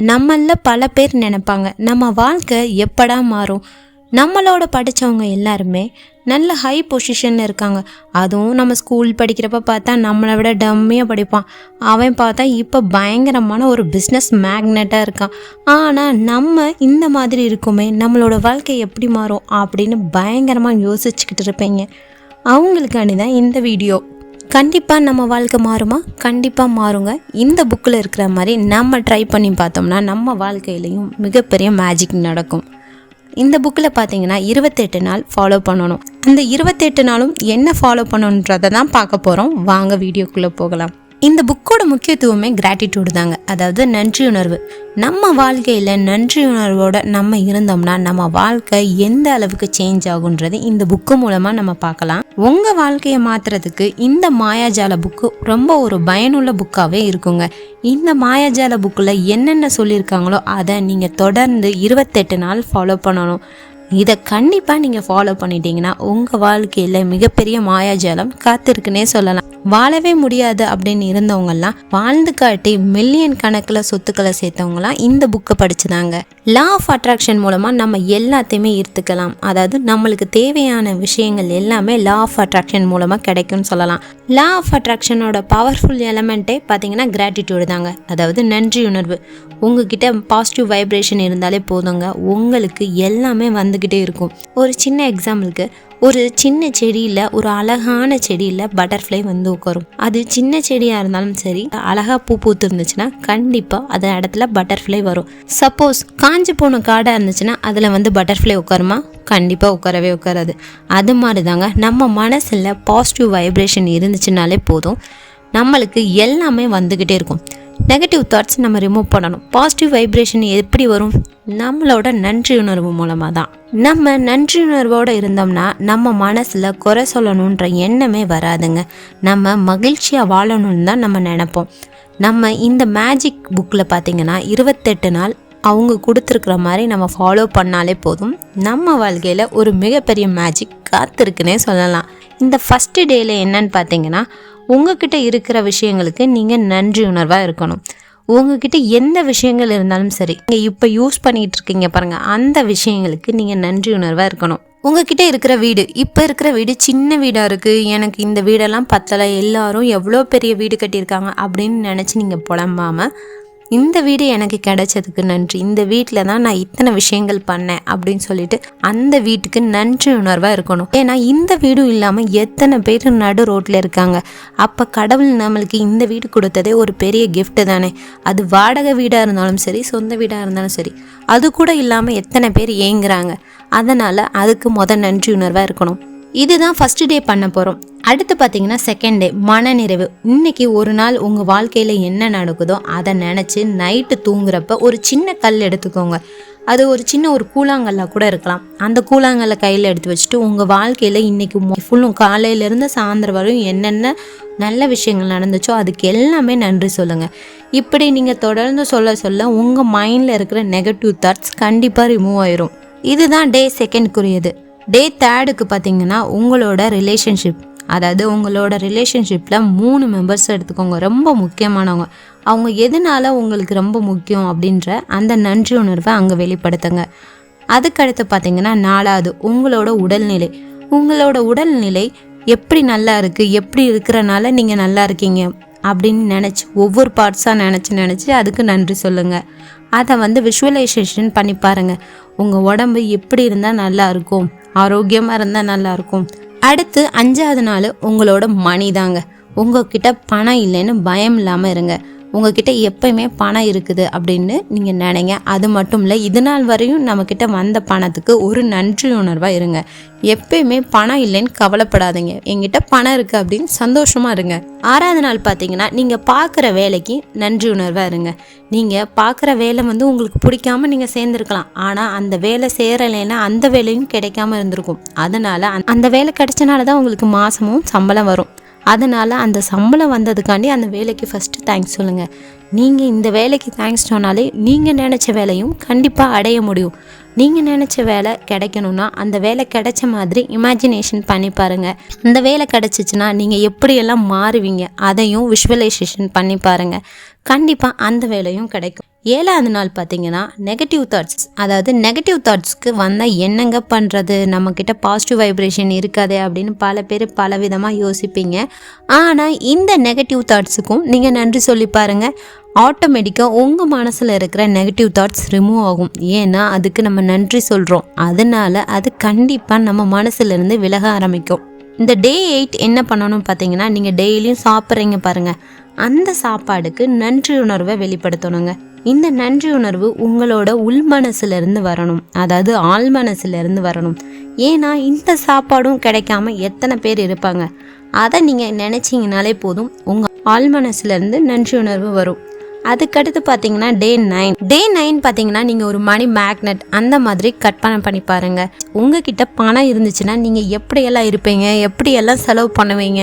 நம்மள பல பேர் நினைப்பாங்க. நம்ம வாழ்க்கை எப்படா மாறும்? நம்மளோட படித்தவங்க எல்லாருமே நல்ல ஹை பொசிஷனில் இருக்காங்க. அதுவும் நம்ம ஸ்கூல் படிக்கிறப்ப பார்த்தா நம்மளை விட டம்மியாக படிப்பான். அவன் பார்த்தா இப்போ பயங்கரமான ஒரு பிஸ்னஸ் மேக்னெட்டாக இருக்கான். ஆனால் நம்ம இந்த மாதிரி இருக்குமே நம்மளோட வாழ்க்கை எப்படி மாறும் அப்படின்னு பயங்கரமாக யோசிச்சுக்கிட்டு இருப்பீங்க. அவங்களுக்காண்டி தான் இந்த வீடியோ கண்டிப்பாக நம்ம வாழ்க்கை மாறுமா? கண்டிப்பாக மாறுங்க. இந்த புக்கில் இருக்கிற மாதிரி நம்ம ட்ரை பண்ணி பார்த்தோம்னா நம்ம வாழ்க்கையிலையும் மிகப்பெரிய மேஜிக் நடக்கும். இந்த புக்கில் பார்த்தீங்கன்னா இருபத்தெட்டு நாள் ஃபாலோ பண்ணணும். அந்த இருபத்தெட்டு நாளும் என்ன ஃபாலோ பண்ணணுன்றதை தான் பார்க்க போகிறோம் வாங்க வீடியோக்குள்ளே போகலாம். இந்த புக்கோட முக்கியத்துவமே கிராட்டிடியூடு தாங்க. அதாவது நன்றியுணர்வு. நம்ம வாழ்க்கையில் நன்றியுணர்வோடு நம்ம இருந்தோம்னா நம்ம வாழ்க்கை எந்த அளவுக்கு சேஞ்ச் ஆகுன்றது இந்த புக்கு மூலமாக நம்ம பார்க்கலாம். உங்கள் வாழ்க்கையை மாற்றுறதுக்கு இந்த மாயாஜால புக்கு ரொம்ப ஒரு பயனுள்ள புக்காகவே இருக்குங்க. இந்த மாயாஜால புக்கில் என்னென்ன சொல்லியிருக்காங்களோ அதை நீங்கள் தொடர்ந்து இருபத்தெட்டு நாள் ஃபாலோ பண்ணணும். இதை கண்டிப்பாக நீங்கள் ஃபாலோ பண்ணிட்டீங்கன்னா உங்கள் வாழ்க்கையில் மிகப்பெரிய மாயாஜாலம் காத்திருக்குன்னே சொல்லலாம். வாழவே முடியாது அப்படின்னு இருந்தவங்கெல்லாம் வாழ்ந்து காட்டி மில்லியன் கணக்கில் சொத்துக்களை சேர்த்தவங்களாம் இந்த புக்கை படிச்சுதாங்க. லா ஆஃப் அட்ராக்ஷன் மூலமாக நம்ம எல்லாத்தையுமே ஈர்த்துக்கலாம். அதாவது நம்மளுக்கு தேவையான விஷயங்கள் எல்லாமே லா ஆஃப் அட்ராக்ஷன் மூலமாக கிடைக்கும்னு சொல்லலாம். லா ஆஃப் அட்ராக்ஷனோட பவர்ஃபுல் எலமெண்ட்டே பார்த்தீங்கன்னா கிராட்டிடியூடு தாங்க. அதாவது நன்றி உணர்வு. உங்ககிட்ட பாசிட்டிவ் வைப்ரேஷன் இருந்தாலே போதுங்க. உங்களுக்கு எல்லாமே வந்துக்கிட்டே இருக்கும். ஒரு சின்ன எக்ஸாம்பிளுக்கு ஒரு சின்ன செடியில் ஒரு அழகான செடியில் பட்டர்ஃப்ளை வந்து உட்காரும். அது சின்ன செடியாக இருந்தாலும் சரி அழகாக பூ பூத்து இருந்துச்சுன்னா கண்டிப்பாக அது இடத்துல பட்டர்ஃப்ளை வரும். சப்போஸ் காஞ்சு போன காடாக இருந்துச்சுன்னா அதில் வந்து பட்டர்ஃப்ளை உட்காருமா? கண்டிப்பாக உட்காரவே உட்காராது. அது மாதிரி தாங்க நம்ம மனசில் பாசிட்டிவ் வைப்ரேஷன் இருந்துச்சுனாலே போதும். நம்மளுக்கு எல்லாமே வந்துக்கிட்டே இருக்கும். நெகட்டிவ் தாட்ஸ் நம்ம ரிமூவ் பண்ணணும். பாசிட்டிவ் வைப்ரேஷன் எப்படி வரும்? நம்மளோட நன்றி உணர்வு மூலமாக தான். நம்ம நன்றி உணர்வோடு இருந்தோம்னா நம்ம மனசில் குறை சொல்லணுன்ற எண்ணமே வராதுங்க. நம்ம மகிழ்ச்சியாக வாழணும்னு தான் நம்ம நினைப்போம். நம்ம இந்த மேஜிக் புக்கில் பார்த்திங்கன்னா இருபத்தெட்டு நாள் அவங்க கொடுத்துருக்குற மாதிரி நம்ம ஃபாலோ பண்ணாலே போதும். நம்ம வாழ்க்கையில் ஒரு மிகப்பெரிய மேஜிக் காத்திருக்குன்னே சொல்லலாம். இந்த ஃபஸ்ட்டு டேயில் என்னன்னு பார்த்தீங்கன்னா உங்ககிட்ட இருக்கிற விஷயங்களுக்கு நீங்கள் நன்றி உணர்வாக இருக்கணும். உங்ககிட்ட எந்த விஷயங்கள் இருந்தாலும் சரி நீங்கள் இப்போ யூஸ் பண்ணிகிட்டு இருக்கீங்க பாருங்கள் அந்த விஷயங்களுக்கு நீங்கள் நன்றி உணர்வாக இருக்கணும். உங்ககிட்ட இருக்கிற வீடு இப்போ இருக்கிற வீடு சின்ன வீடாக இருக்குது எனக்கு இந்த வீடெல்லாம் பத்தலை எல்லாரும் எவ்வளோ பெரிய வீடு கட்டியிருக்காங்க அப்படின்னு நினச்சி நீங்கள் புலம்பாமல் இந்த வீடு எனக்கு கிடைச்சதுக்கு நன்றி. இந்த வீட்டில் தான் நான் இத்தனை விஷயங்கள் பண்ணேன் அப்படின்னு சொல்லிட்டு அந்த வீட்டுக்கு நன்றி உணர்வாக இருக்கணும். ஏன்னா இந்த வீடும் இல்லாமல் எத்தனை பேர் நடு ரோட்டில் இருக்காங்க. அப்போ கடவுள் நம்மளுக்கு இந்த வீடு கொடுத்ததே ஒரு பெரிய கிஃப்ட்டு தானே. அது வாடகை வீடாக இருந்தாலும் சரி சொந்த வீடாக இருந்தாலும் சரி அது கூட இல்லாமல் எத்தனை பேர் ஏங்குறாங்க. அதனால் அதுக்கு முத நன்றி உணர்வாக இருக்கணும். இதுதான் ஃபர்ஸ்ட் டே பண்ண போகிறோம் அடுத்து பார்த்தீங்கன்னா செகண்ட் டே மனநிறைவு. இன்னைக்கு ஒரு நாள் உங்கள் வாழ்க்கையில் என்ன நடக்குதோ அதை நினச்சி நைட்டு தூங்குறப்ப ஒரு சின்ன கல் எடுத்துக்கோங்க. அது ஒரு சின்ன ஒரு கூழாங்கல்லாக கூட இருக்கலாம். அந்த கூழாங்கல்ல கையில் எடுத்து வச்சுட்டு உங்கள் வாழ்க்கையில் இன்னைக்கு ஃபுல்லும் காலையிலேருந்து சாயந்தரம் வரையும் என்னென்ன நல்ல விஷயங்கள் நடந்துச்சோ அதுக்கு எல்லாமே நன்றி சொல்லுங்கள் இப்படி நீங்கள் தொடர்ந்து சொல்ல சொல்ல உங்கள் மைண்டில் இருக்கிற நெகட்டிவ் தாட்ஸ் கண்டிப்பாக ரிமூவ் ஆயிரும். இதுதான் டே செகண்ட்க்குரியது டே தேர்டுக்கு பார்த்தீங்கன்னா உங்களோட ரிலேஷன்ஷிப் அதாவது உங்களோட ரிலேஷன்ஷிப்பில் மூணு மெம்பர்ஸ் எடுத்துக்கோங்க. ரொம்ப முக்கியமானவங்க. அவங்க எதனால உங்களுக்கு ரொம்ப முக்கியம் அப்படின்ற அந்த நன்றி உணர்வை அங்கே வெளிப்படுத்துங்க. அதுக்கடுத்து பார்த்தீங்கன்னா நாலாவது உங்களோட உடல்நிலை. உங்களோட உடல்நிலை எப்படி நல்லா இருக்குது எப்படி இருக்கிறனால நீங்கள் நல்லா இருக்கீங்க? அப்படின்னு நினச்சி ஒவ்வொரு பார்ட்ஸாக நினச்சி நினச்சி அதுக்கு நன்றி சொல்லுங்கள் அதை வந்து விஷுவலைசேஷன் பண்ணி பாருங்கள் உங்கள் உடம்பு எப்படி இருந்தால் நல்லா இருக்கும்? ஆரோக்கியமாக இருந்தால் நல்லா இருக்கும் அடுத்து அஞ்சாவது நாள் உங்களோட மணி தாங்க. உங்ககிட்ட பணம் இல்லைன்னு பயம் இல்லாமல் இருங்க. உங்ககிட்ட எப்பயுமே பணம் இருக்குது அப்படின்னு நீங்கள் நினைங்க. அது மட்டும் இல்லை இது நாள் வரையும் நம்மக்கிட்ட வந்த பணத்துக்கு ஒரு நன்றி உணர்வாக இருங்க. எப்பயுமே பணம் இல்லைன்னு கவலைப்படாதீங்க. எங்கிட்ட பணம் இருக்குது அப்படின்னு சந்தோஷமாக இருங்க. ஆறாவது நாள் பார்த்தீங்கன்னா நீங்கள் பார்க்குற வேலைக்கு நன்றி உணர்வாக இருங்க. நீங்கள் பார்க்குற வேலை வந்து உங்களுக்கு பிடிக்காம நீங்கள் சேர்ந்துருக்கலாம். ஆனால் அந்த வேலை சேரலைன்னா அந்த வேலையும் கிடைக்காம இருந்திருக்கும். அதனால் அந்த வேலை கிடைச்சனால தான் உங்களுக்கு மாதமும் சம்பளம் வரும். அதனால் அந்த சம்பளம் வந்ததுக்காண்டி அந்த வேலைக்கு ஃபஸ்ட்டு தேங்க்ஸ் சொல்லுங்கள் நீங்கள் இந்த வேலைக்கு தேங்க்ஸ் சொன்னாலே நீங்கள் நினச்ச வேலையும் கண்டிப்பாக அடைய முடியும். நீங்கள் நினச்ச வேலை கிடைக்கணும்னா அந்த வேலை கிடைச்ச மாதிரி இமேஜினேஷன் பண்ணி பாருங்கள் அந்த வேலை கிடச்சிச்சின்னா நீங்கள் எப்படியெல்லாம் மாறுவீங்க அதையும் விஷுவலைசேஷன் பண்ணி பாருங்கள் கண்டிப்பாக அந்த வேலையும் கிடைக்கும். ஏழாவது நாள் பார்த்தீங்கன்னா நெகட்டிவ் தாட்ஸ் அதாவது நெகட்டிவ் தாட்ஸ்க்கு வந்தால் என்னங்க பண்ணுறது நம்மக்கிட்ட பாசிட்டிவ் வைப்ரேஷன் இருக்காதே அப்படின்னு பல பேர் பல விதமாக யோசிப்பீங்க. ஆனால் இந்த நெகட்டிவ் தாட்ஸுக்கும் நீங்கள் நன்றி சொல்லி பாருங்கள் ஆட்டோமேட்டிக்காக உங்கள் மனசில் இருக்கிற நெகட்டிவ் தாட்ஸ் ரிமூவ் ஆகும். ஏன்னா அதுக்கு நம்ம நன்றி சொல்கிறோம் அதனால அது கண்டிப்பாக நம்ம மனசுலேருந்து விலக ஆரம்பிக்கும். இந்த டே எயிட் என்ன பண்ணணும் பார்த்தீங்கன்னா நீங்கள் டெய்லியும் சாப்பிட்றீங்க பாருங்கள் அந்த சாப்பாடுக்கு நன்றி உணர்வை வெளிப்படுத்தணுங்க. இந்த நன்றி உணர்வு உங்களோட உள் மனசுலேருந்து வரணும். அதாவது ஆள் மனசுலேருந்து வரணும். ஏன்னா இந்த சாப்பாடும் கிடைக்காம எத்தனை பேர் இருப்பாங்க? அதை நீங்கள் நினச்சிங்கனாலே போதும் உங்கள் ஆள் மனசுலேருந்து நன்றி உணர்வு வரும். அதுக்கடுத்து பார்த்தீங்கன்னா டே நைன். டே நைன் பார்த்தீங்கன்னா நீங்கள் ஒரு மணி மேக்னெட் அந்த மாதிரி கற்பனை பண்ணி பாருங்கள் உங்ககிட்ட பணம் இருந்துச்சுன்னா நீங்கள் எப்படியெல்லாம் இருப்பீங்க? எப்படியெல்லாம் செலவு பண்ணுவீங்க?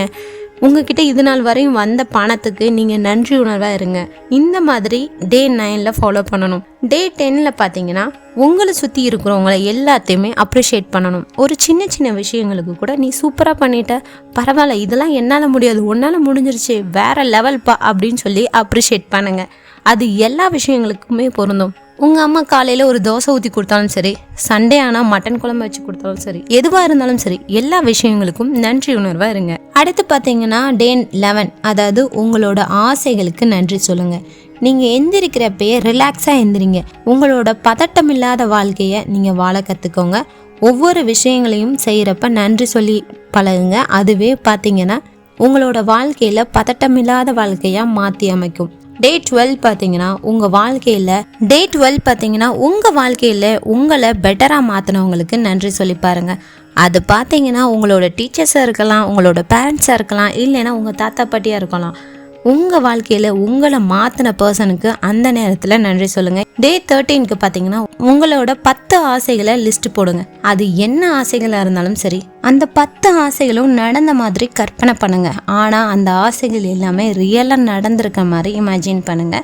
உங்ககிட்ட இது நாள் வரையும் வந்த பணத்துக்கு நீங்கள் நன்றி உணர்வாக இருங்க. இந்த மாதிரி டே நைனில் ஃபாலோ பண்ணணும். டே டென்னில் பார்த்தீங்கன்னா உங்களை சுற்றி இருக்கிறவங்கள எல்லாத்தையுமே அப்ரிஷியேட் பண்ணணும். ஒரு சின்ன சின்ன விஷயங்களுக்கு கூட நீ சூப்பராக பண்ணிட்ட. பரவாயில்ல இதெல்லாம் என்னால் முடியாது. உன்னால் முடிஞ்சிருச்சு. வேற லெவல் பா அப்படின்னு சொல்லி அப்ரிஷியேட் பண்ணுங்க. அது எல்லா விஷயங்களுக்குமே பொருந்தும். உங்கள் அம்மா காலையில் ஒரு தோசை ஊற்றி கொடுத்தாலும் சரி சண்டே ஆனால் மட்டன் குழம்பு வச்சு கொடுத்தாலும் சரி எதுவாக இருந்தாலும் சரி எல்லா விஷயங்களுக்கும் நன்றி உணர்வாக இருங்க. அடுத்து பார்த்தீங்கன்னா டே லெவன் அதாவது உங்களோட ஆசைகளுக்கு நன்றி சொல்லுங்கள் நீங்கள் எந்திரிக்கிறப்பயே ரிலாக்ஸாக எந்திரிங்க. உங்களோட பதட்டம் இல்லாத வாழ்க்கையை நீங்கள் வாழ கற்றுக்கோங்க ஒவ்வொரு விஷயங்களையும் செய்கிறப்ப நன்றி சொல்லி பழகுங்க. அதுவே பார்த்தீங்கன்னா உங்களோட வாழ்க்கையில் பதட்டமில்லாத வாழ்க்கையாக மாற்றி அமைக்கும். டே டுவெல் பார்த்தீங்கன்னா உங்கள் வாழ்க்கையில் டே டுவெல் பார்த்தீங்கன்னா உங்கள் வாழ்க்கையில் உங்களை பெட்டராக மாற்றினவங்களுக்கு நன்றி சொல்லி பாருங்க. அது பார்த்தீங்கன்னா உங்களோட டீச்சர்ஸாக இருக்கலாம் உங்களோட பேரண்ட்ஸாக இருக்கலாம் இல்லைன்னா உங்கள் தாத்தா பாட்டியாக இருக்கலாம். உங்கள் வாழ்க்கையில் உங்களை மாற்றின பர்சனுக்கு அந்த நேரத்தில் நன்றி சொல்லுங்கள் டே தேர்ட்டீனுக்கு பார்த்தீங்கன்னா உங்களோட பத்து ஆசைகளை லிஸ்ட் போடுங்க. அது என்ன ஆசைகளாக இருந்தாலும் சரி அந்த பத்து ஆசைகளும் நடந்த மாதிரி கற்பனை பண்ணுங்க. ஆனால் அந்த ஆசைகள் எல்லாமே ரியலாக நடந்திருக்க மாதிரி இமேஜின் பண்ணுங்க.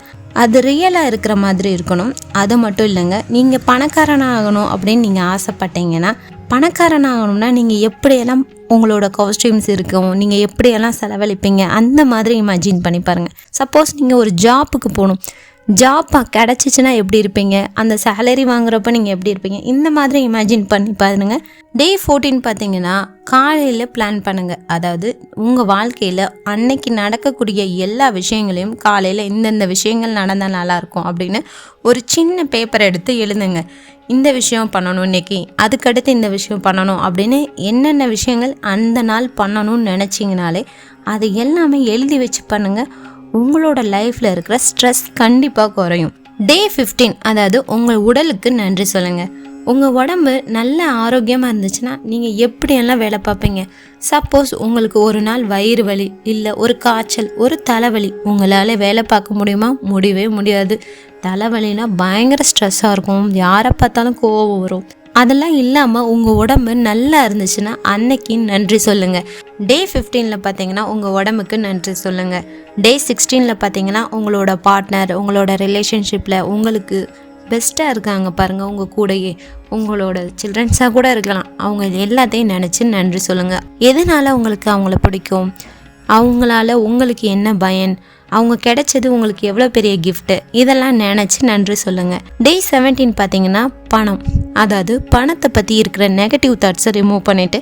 அது ரியலாக இருக்கிற மாதிரி இருக்கணும். அது மட்டும் இல்லைங்க நீங்கள் பணக்காரனாகணும் அப்படின்னு நீங்கள் ஆசைப்பட்டீங்கன்னா பணக்காரன் ஆகணும்னா நீங்கள் எப்படியெல்லாம் உங்களோட காஸ்டியூம்ஸ் இருக்கும் நீங்கள் எப்படியெல்லாம் செலவழிப்பீங்க அந்த மாதிரி இமேஜின் பண்ணி பாருங்கள் சப்போஸ் நீங்கள் ஒரு ஜாப்புக்கு போகணும். ஜாப் கிடச்சிச்சின்னா எப்படி இருப்பீங்க? அந்த சேலரி வாங்குறப்ப நீங்கள் எப்படி இருப்பீங்க? இந்த மாதிரி இமேஜின் பண்ணி பாருங்கள் டே ஃபோர்டீன் பார்த்தீங்கன்னா காலையில் பிளான் பண்ணுங்கள் அதாவது உங்கள் வாழ்க்கையில் அன்னைக்கு நடக்கக்கூடிய எல்லா விஷயங்களையும் காலையில் இந்தந்த விஷயங்கள் நடந்தால் நல்லாயிருக்கும் அப்படின்னு ஒரு சின்ன பேப்பர் எடுத்து எழுதுங்க. இந்த விஷயம் பண்ணணும் இன்னைக்கு அதுக்கடுத்து இந்த விஷயம் பண்ணணும் அப்படின்னு என்னென்ன விஷயங்கள் அந்த நாள் பண்ணணும்னு நினச்சிங்கனாலே அதை எல்லாமே எழுதி வச்சு பண்ணுங்கள் உங்களோட லைஃப்பில் இருக்கிற ஸ்ட்ரெஸ் கண்டிப்பாக குறையும். டே ஃபிஃப்டீன் அதாவது உங்கள் உடலுக்கு நன்றி சொல்லுங்கள் உங்கள் உடம்பு நல்ல ஆரோக்கியமாக இருந்துச்சுன்னா நீங்கள் எப்படியெல்லாம் வேலை பார்ப்பீங்க? சப்போஸ் உங்களுக்கு ஒரு நாள் வயிறு வலி இல்லை ஒரு காய்ச்சல் ஒரு தலைவலி. உங்களால் வேலை பார்க்க முடியுமா? முடியவே முடியாது. தலைவலினா பயங்கர ஸ்ட்ரெஸ்ஸாக இருக்கும். யாரை பார்த்தாலும் கோவம் வரும். அதெல்லாம் இல்லாமல் உங்கள் உடம்பு நல்லா இருந்துச்சுன்னா அன்னைக்கு நன்றி சொல்லுங்கள் டே ஃபிஃப்டீனில் பார்த்தீங்கன்னா உங்கள் உடம்புக்கு நன்றி சொல்லுங்கள் டே சிக்ஸ்டீனில் பார்த்தீங்கன்னா உங்களோட பார்ட்னர் உங்களோட ரிலேஷன்ஷிப்பில் உங்களுக்கு பெஸ்ட்டாக இருக்காங்க பாருங்கள் உங்கள் கூடயே உங்களோட சில்ட்ரன்ஸாக கூட இருக்கலாம். அவங்க எல்லாத்தையும் நினச்சி நன்றி சொல்லுங்கள் எதனால் உங்களுக்கு அவங்கள பிடிக்கும்? அவங்களால உங்களுக்கு என்ன பயன்? அவங்க கிடைச்சது உங்களுக்கு எவ்வளோ பெரிய கிஃப்ட்டு இதெல்லாம் நினச்சி நன்றி சொல்லுங்கள் டே செவன்டீன் பார்த்தீங்கன்னா பணம். அதாவது பணத்தை பற்றி இருக்கிற நெகட்டிவ் தாட்ஸை ரிமூவ் பண்ணிவிட்டு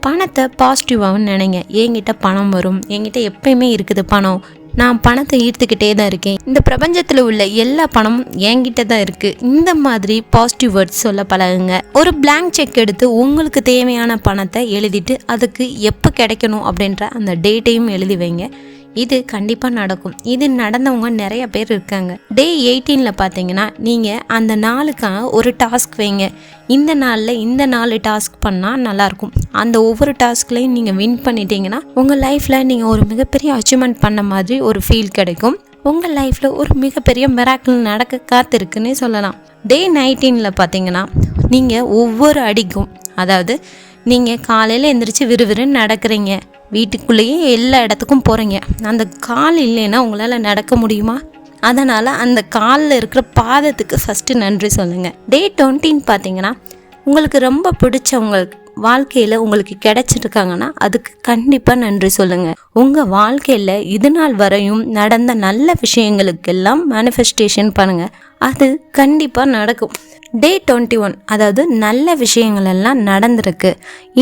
பணத்தை பாசிட்டிவாகவும் நினைங்க. என்கிட்ட பணம் வரும். என்கிட்ட எப்பயுமே இருக்குது பணம். நான் பணத்தை ஈர்த்துக்கிட்டே தான் இருக்கேன். இந்த பிரபஞ்சத்தில் உள்ள எல்லா பணமும் என்கிட்ட தான் இருக்குது இந்த மாதிரி பாசிட்டிவ் வேர்ட்ஸ் சொல்ல பழகுங்க. ஒரு பிளாங்க் செக் எடுத்து உங்களுக்கு தேவையான பணத்தை எழுதிட்டு அதுக்கு எப்போ கிடைக்கணும் அப்படின்ற அந்த டேட்டையும் எழுதி வைங்க. இது கண்டிப்பாக நடக்கும். இது நடந்தவங்க நிறைய பேர் இருக்காங்க. டே எயிட்டீனில் பார்த்தீங்கன்னா நீங்கள் அந்த நாளுக்காக ஒரு டாஸ்க் வைங்க. இந்த நாளில் இந்த நாலு டாஸ்க் பண்ணால் நல்லாயிருக்கும் அந்த ஒவ்வொரு டாஸ்க்லையும் நீங்கள் வின் பண்ணிட்டீங்கன்னா உங்கள் லைஃப்பில் நீங்கள் ஒரு மிகப்பெரிய அச்சீவ்மெண்ட் பண்ண மாதிரி ஒரு ஃபீல் கிடைக்கும். உங்கள் லைஃப்பில் ஒரு மிகப்பெரிய மிராக்கிள் நடக்க காத்திருக்குன்னே சொல்லலாம். டே நைன்டீனில் பார்த்தீங்கன்னா நீங்கள் ஒவ்வொரு அடிக்கும் அதாவது நீங்கள் காலையில் எந்திரிச்சு விறுவிறுன்னு நடக்கிறீங்க. வீட்டுக்குள்ளேயே எல்லா இடத்துக்கும் போகிறீங்க அந்த கால் இல்லைன்னா உங்களால் நடக்க முடியுமா? அதனால் அந்த காலில் இருக்கிற பாதத்துக்கு ஃபஸ்ட்டு நன்றி சொல்லுங்கள் டே டுவெண்ட்டின்னு பார்த்தீங்கன்னா உங்களுக்கு ரொம்ப பிடிச்சவங்க வாழ்க்கையில் உங்களுக்கு கிடைச்சிருக்காங்கன்னா அதுக்கு கண்டிப்பாக நன்றி சொல்லுங்கள் உங்கள் வாழ்க்கையில் இது நாள் வரையும் நடந்த நல்ல விஷயங்களுக்கெல்லாம் மேனிஃபெஸ்டேஷன் பண்ணுங்கள் அது கண்டிப்பாக நடக்கும். டே டுவெண்ட்டி ஒன் அதாவது நல்ல விஷயங்கள் எல்லாம் நடந்திருக்கு.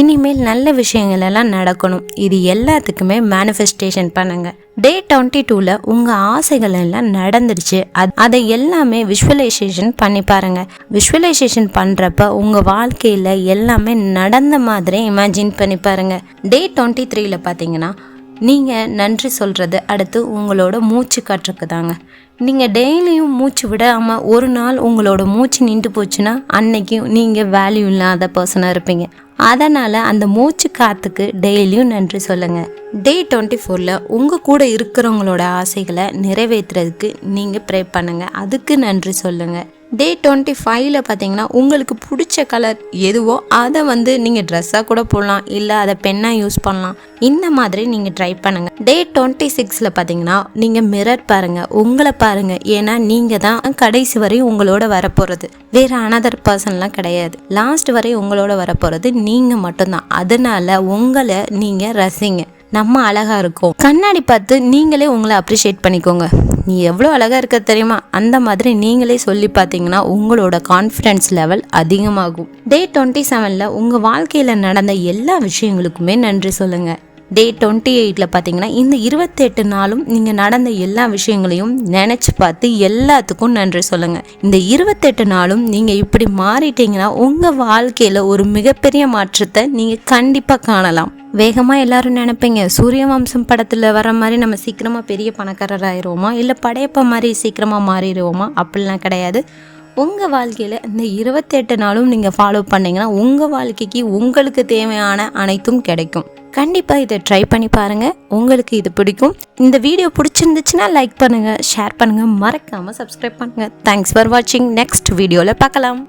இனிமேல் நல்ல விஷயங்கள் எல்லாம் நடக்கணும். இது எல்லாத்துக்குமே மேனிஃபெஸ்டேஷன் பண்ணுங்கள் டே டுவெண்ட்டி டூவில் உங்கள் ஆசைகள் எல்லாம் நடந்துருச்சு அது அதை எல்லாமே விஷுவலைசேஷன் பண்ணி பாருங்க. விஷுவலைசேஷன் பண்ணுறப்ப உங்கள் வாழ்க்கையில் எல்லாமே நடந்த மாதிரி இமேஜின் பண்ணி பாருங்க. டே டுவெண்ட்டி த்ரீயில் பார்த்தீங்கன்னா நீங்கள் நன்றி சொல்கிறது அடுத்து உங்களோட மூச்சு காற்றுக்கு தாங்க நீங்கள் டெய்லியும் மூச்சு விடாமல் ஒரு நாள் உங்களோட மூச்சு நின்று போச்சுன்னா அன்னைக்கும் நீங்கள் வேல்யூ இல்லாத பர்சனாக இருப்பீங்க. அதனால் அந்த மூச்சு காற்றுக்கு டெய்லியும் நன்றி சொல்லுங்கள் டே டுவெண்ட்டி ஃபோரில் உங்கள் கூட இருக்கிறவங்களோட ஆசைகளை நிறைவேற்றுறதுக்கு நீங்கள் ப்ரே பண்ணுங்கள் அதுக்கு நன்றி சொல்லுங்கள் டே டுவெண்ட்டி ஃபைவ்ல பார்த்தீங்கன்னா உங்களுக்கு பிடிச்ச கலர் எதுவோ அதை வந்து நீங்கள் ட்ரெஸ்ஸாக கூட போடலாம் இல்லை அதை பெண்ணாக யூஸ் பண்ணலாம். இந்த மாதிரி நீங்கள் ட்ரை பண்ணுங்கள் டே டுவெண்ட்டி சிக்ஸில் பார்த்தீங்கன்னா நீங்கள் மிரர் பாருங்கள் உங்களை பாருங்கள் ஏன்னா நீங்கள் தான் கடைசி வரை உங்களோட வரப்போகிறது வேறு அனதர் பர்சன்லாம் கிடையாது. லாஸ்ட் வரை உங்களோட வரப்போகிறது நீங்கள் மட்டும்தான். அதனால உங்களை நீங்கள் ரசிங்க. நம்ம அழகாக இருக்கும். கண்ணாடி பார்த்து நீங்களே உங்களை அப்ரிஷியேட் பண்ணிக்கோங்க. நீ எவ்வளோ அழகாக இருக்க தெரியுமா? அந்த மாதிரி நீங்களே சொல்லி பார்த்தீங்கன்னா உங்களோட கான்ஃபிடென்ஸ் லெவல் அதிகமாகும். டே டுவெண்ட்டி செவனில் உங்கள் வாழ்க்கையில் நடந்த எல்லா விஷயங்களுக்குமே நன்றி சொல்லுங்கள் டே டுவெண்ட்டி எயிட்டில் பார்த்தீங்கன்னா இந்த இருபத்தெட்டு நாளும் நீங்கள் நடந்த எல்லா விஷயங்களையும் நினச்சி பார்த்து எல்லாத்துக்கும் நன்றி சொல்லுங்கள் இந்த இருபத்தெட்டு நாளும் நீங்கள் இப்படி மாறிட்டீங்கன்னா உங்கள் வாழ்க்கையில் ஒரு மிகப்பெரிய மாற்றத்தை நீங்கள் கண்டிப்பாக காணலாம். வேகமாக எல்லாரும் நினைப்பீங்க சூரிய வம்சம் படத்தில் வர மாதிரி நம்ம சீக்கிரமாக பெரிய பணக்காரர் ஆயிடுவோமா இல்லை படையப்ப மாதிரி சீக்கிரமாக மாறிடுவோமா? அப்படிலாம் கிடையாது. உங்கள் வாழ்க்கையில் இந்த இருபத்தெட்டு நாளும் நீங்கள் ஃபாலோ பண்ணீங்கன்னா உங்கள் வாழ்க்கைக்கு உங்களுக்கு தேவையான அனைத்தும் கிடைக்கும். கண்டிப்பாக இதை ட்ரை பண்ணி பாருங்கள் உங்களுக்கு இது பிடிக்கும். இந்த வீடியோ பிடிச்சிருந்துச்சுன்னா லைக் பண்ணுங்கள் ஷேர் பண்ணுங்கள் மறக்காமல் சப்ஸ்கிரைப் பண்ணுங்கள் தேங்க்ஸ் ஃபார் வாட்சிங் நெக்ஸ்ட் வீடியோவில் பார்க்கலாம்.